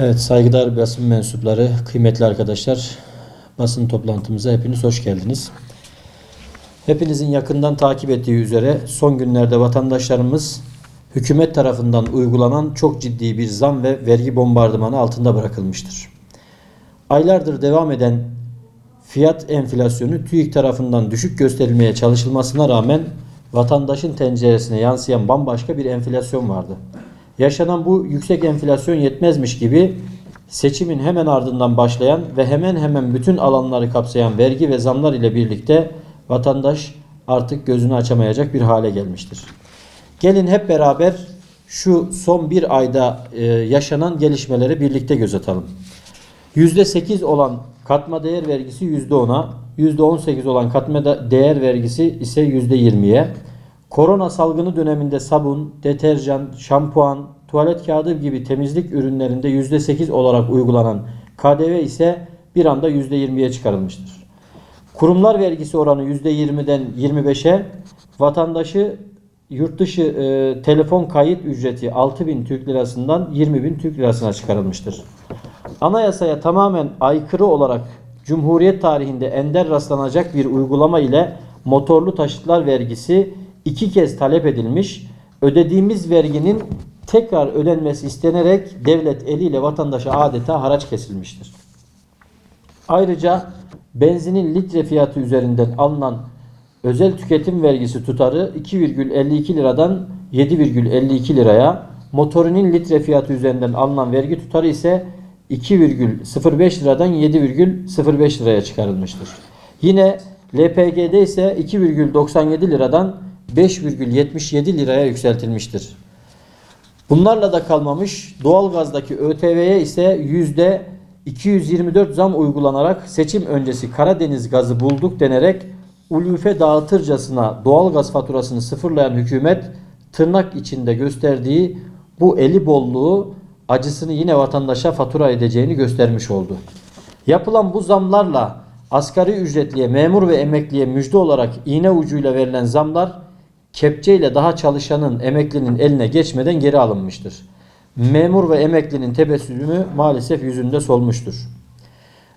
Evet saygıdeğer basın mensupları, kıymetli arkadaşlar, basın toplantımıza hepiniz hoş geldiniz. Hepinizin yakından takip ettiği üzere son günlerde vatandaşlarımız hükümet tarafından uygulanan çok ciddi bir zam ve vergi bombardımanı altında bırakılmıştır. Aylardır devam eden fiyat enflasyonu TÜİK tarafından düşük gösterilmeye çalışılmasına rağmen vatandaşın tenceresine yansıyan bambaşka bir enflasyon vardı. Yaşanan bu yüksek enflasyon yetmezmiş gibi seçimin hemen ardından başlayan ve hemen hemen bütün alanları kapsayan vergi ve zamlar ile birlikte vatandaş artık gözünü açamayacak bir hale gelmiştir. Gelin hep beraber şu son bir ayda e, yaşanan gelişmeleri birlikte göz atalım. %8 olan katma değer vergisi %10'a, %18 olan katma değer vergisi ise %20'ye. Korona salgını döneminde sabun, deterjan, şampuan, tuvalet kağıdı gibi temizlik ürünlerinde %8 olarak uygulanan KDV ise bir anda %20'ye çıkarılmıştır. Kurumlar vergisi oranı %20'den 25'e, vatandaşı yurt dışı e, telefon kayıt ücreti 6000 Türk lirasından 20.000 Türk lirasına çıkarılmıştır. Anayasaya tamamen aykırı olarak Cumhuriyet tarihinde ender rastlanacak bir uygulama ile motorlu taşıtlar vergisi iki kez talep edilmiş. Ödediğimiz verginin tekrar ödenmesi istenerek devlet eliyle vatandaşa adeta haraç kesilmiştir. Ayrıca benzinin litre fiyatı üzerinden alınan özel tüketim vergisi tutarı 2,52 liradan 7,52 liraya, motorinin litre fiyatı üzerinden alınan vergi tutarı ise 2,05 liradan 7,05 liraya çıkarılmıştır. Yine LPG'de ise 2,97 liradan 5,77 liraya yükseltilmiştir. Bunlarla da kalmamış doğalgazdaki ÖTV'ye ise yüzde 224 zam uygulanarak seçim öncesi Karadeniz gazı bulduk denerek ulufe dağıtırcasına doğalgaz faturasını sıfırlayan hükümet tırnak içinde gösterdiği bu eli bolluğu acısını yine vatandaşa fatura edeceğini göstermiş oldu. Yapılan bu zamlarla asgari ücretliye, memur ve emekliye müjde olarak iğne ucuyla verilen zamlar kepçeyle daha çalışanın, emeklinin eline geçmeden geri alınmıştır. Memur ve emeklinin tebessümü maalesef yüzünde solmuştur.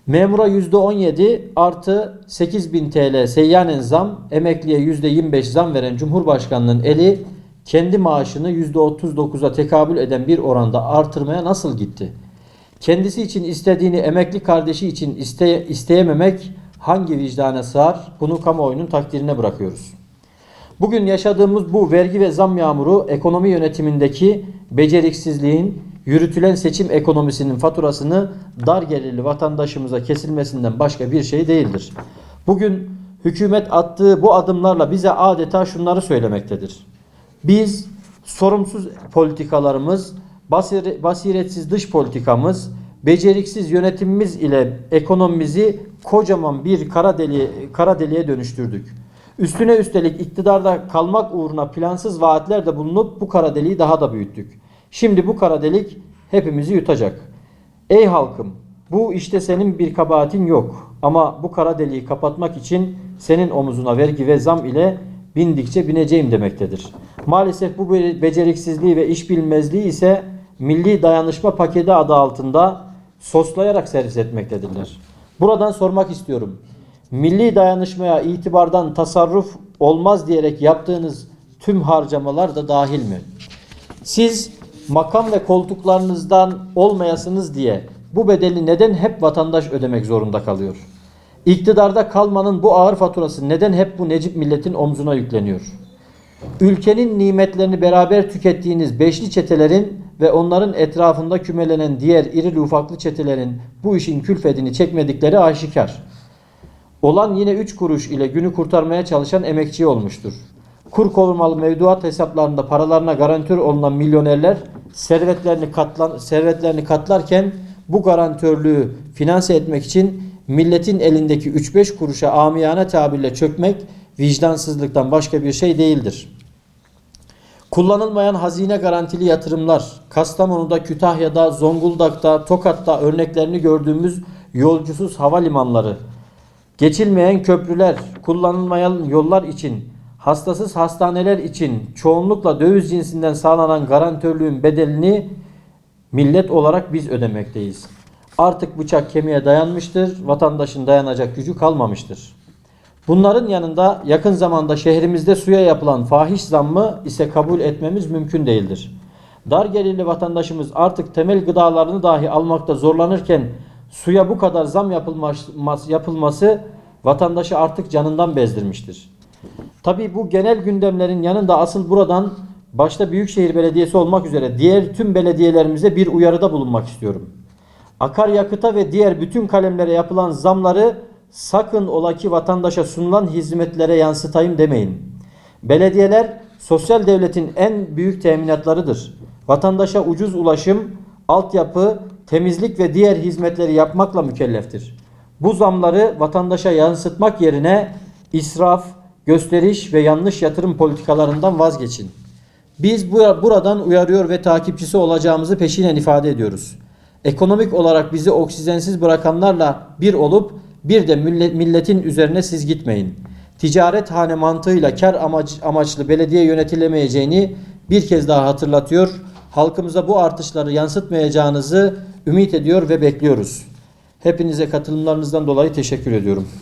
Memura %17 artı 8000 TL seyyanen zam, emekliye %25 zam veren Cumhurbaşkanının eli kendi maaşını %39'a tekabül eden bir oranda artırmaya nasıl gitti? Kendisi için istediğini emekli kardeşi için iste, isteyememek hangi vicdana sığar? Bunu kamuoyunun takdirine bırakıyoruz. Bugün yaşadığımız bu vergi ve zam yağmuru ekonomi yönetimindeki beceriksizliğin, yürütülen seçim ekonomisinin faturasını dar gelirli vatandaşımıza kesilmesinden başka bir şey değildir. Bugün hükümet attığı bu adımlarla bize adeta şunları söylemektedir. Biz sorumsuz politikalarımız, basir- basiretsiz dış politikamız, beceriksiz yönetimimiz ile ekonomimizi kocaman bir kara deliğe, kara deliğe dönüştürdük. Üstüne üstelik iktidarda kalmak uğruna plansız vaatler de bulunup bu kara deliği daha da büyüttük. Şimdi bu kara delik hepimizi yutacak. Ey halkım bu işte senin bir kabahatin yok. Ama bu kara deliği kapatmak için senin omuzuna vergi ve zam ile bindikçe bineceğim demektedir. Maalesef bu be- beceriksizliği ve iş bilmezliği ise milli dayanışma paketi adı altında soslayarak servis etmektedirler. Buradan sormak istiyorum. Milli dayanışmaya itibardan tasarruf olmaz diyerek yaptığınız tüm harcamalar da dahil mi? Siz makam ve koltuklarınızdan olmayasınız diye bu bedeli neden hep vatandaş ödemek zorunda kalıyor? İktidarda kalmanın bu ağır faturası neden hep bu necip milletin omzuna yükleniyor? Ülkenin nimetlerini beraber tükettiğiniz beşli çetelerin ve onların etrafında kümelenen diğer irili ufaklı çetelerin bu işin külfetini çekmedikleri aşikar. Olan yine 3 kuruş ile günü kurtarmaya çalışan emekçi olmuştur. Kur korumalı mevduat hesaplarında paralarına garantör olunan milyonerler servetlerini katlan servetlerini katlarken bu garantörlüğü finanse etmek için milletin elindeki 3-5 kuruşa amiyane tabirle çökmek vicdansızlıktan başka bir şey değildir. Kullanılmayan hazine garantili yatırımlar, Kastamonu'da, Kütahya'da, Zonguldak'ta, Tokat'ta örneklerini gördüğümüz yolcusuz havalimanları, geçilmeyen köprüler, kullanılmayan yollar için, hastasız hastaneler için çoğunlukla döviz cinsinden sağlanan garantörlüğün bedelini Millet olarak biz ödemekteyiz. Artık bıçak kemiğe dayanmıştır. Vatandaşın dayanacak gücü kalmamıştır. Bunların yanında yakın zamanda şehrimizde suya yapılan fahiş zammı ise kabul etmemiz mümkün değildir. Dar gelirli vatandaşımız artık temel gıdalarını dahi almakta zorlanırken suya bu kadar zam yapılması, yapılması vatandaşı artık canından bezdirmiştir. Tabii bu genel gündemlerin yanında asıl buradan başta Büyükşehir Belediyesi olmak üzere diğer tüm belediyelerimize bir uyarıda bulunmak istiyorum. Akaryakıta ve diğer bütün kalemlere yapılan zamları sakın ola ki vatandaşa sunulan hizmetlere yansıtayım demeyin. Belediyeler sosyal devletin en büyük teminatlarıdır. Vatandaşa ucuz ulaşım, altyapı, temizlik ve diğer hizmetleri yapmakla mükelleftir. Bu zamları vatandaşa yansıtmak yerine israf, gösteriş ve yanlış yatırım politikalarından vazgeçin. Biz bu, buradan uyarıyor ve takipçisi olacağımızı peşinen ifade ediyoruz. Ekonomik olarak bizi oksijensiz bırakanlarla bir olup bir de millet- milletin üzerine siz gitmeyin. Ticaret hane mantığıyla kar amaç, amaçlı belediye yönetilemeyeceğini bir kez daha hatırlatıyor. Halkımıza bu artışları yansıtmayacağınızı ümit ediyor ve bekliyoruz. Hepinize katılımlarınızdan dolayı teşekkür ediyorum.